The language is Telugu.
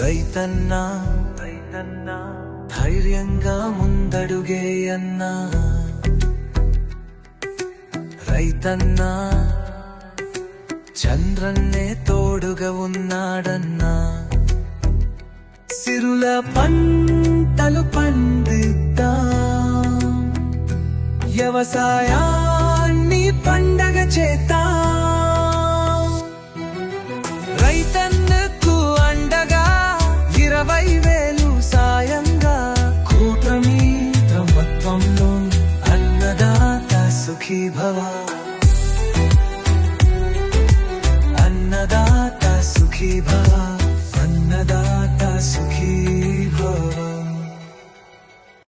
రైతన్నా రైతన్నా. ధైర్యంగా ముందడుగే అన్నా. రైతన్నా చంద్రన్నే తోడుగా ఉన్నాడన్నా. సిరుల పంటలు పండిద్దాం. వ్యవసాయాన్ని పండగ అండగా ఇరవై వేలు సాయంగా కూటమి ప్రభుత్వంలో అన్నదాత సుఖీ భవ అన్నదాత సుఖీ భవ